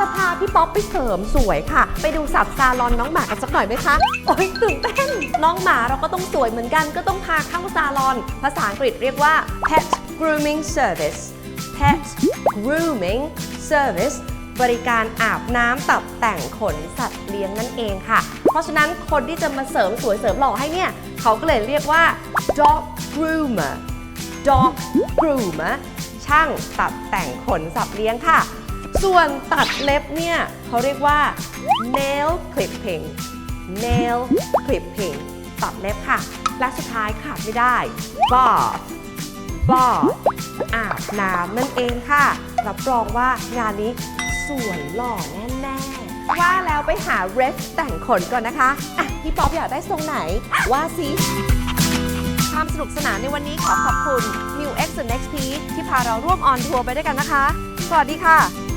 จะพี่ป๊อปไปเสริมสวยค่ะ ไปดูสับซาลอนน้องหมากันสักหน่อยไหมคะ โอ้ยตื่นเต้น น้องหมาเราก็ต้องสวยเหมือนกัน ก็ต้องพาเข้าซาลอน ภาษาอังกฤษเรียกว่า pet grooming service pet grooming service บริการอาบน้ำตัดแต่งขนสัตว์เลี้ยงนั่นเองค่ะ เพราะฉะนั้นคนที่จะมาเสริมสวยเสริมหล่อให้เนี่ย เขาก็เลยเรียกว่า dog groomer dog groomer ช่างตัดแต่งขนสัตว์เลี้ยงค่ะ ส่วนตัดเล็บเนี่ยเขาเรียกว่า nail clipping nail clipping ตัดเล็บค่ะ และสุดท้ายขาดไม่ได้ bath bath อาบน้ำนั่นเองค่ะ รับรองว่างานนี้สวยหล่อแน่ๆ ว่าแล้วไปหาเรฟแต่งขนก่อนนะคะ อะ พี่ป๊อปอยากได้ทรงไหน ว่าสิความสนุกสนานในวันนี้ขอขอบคุณ New X Next p ที่พาเราร่วมออนทัวร์ไปด้วยกันนะคะ สวัสดีค่ะ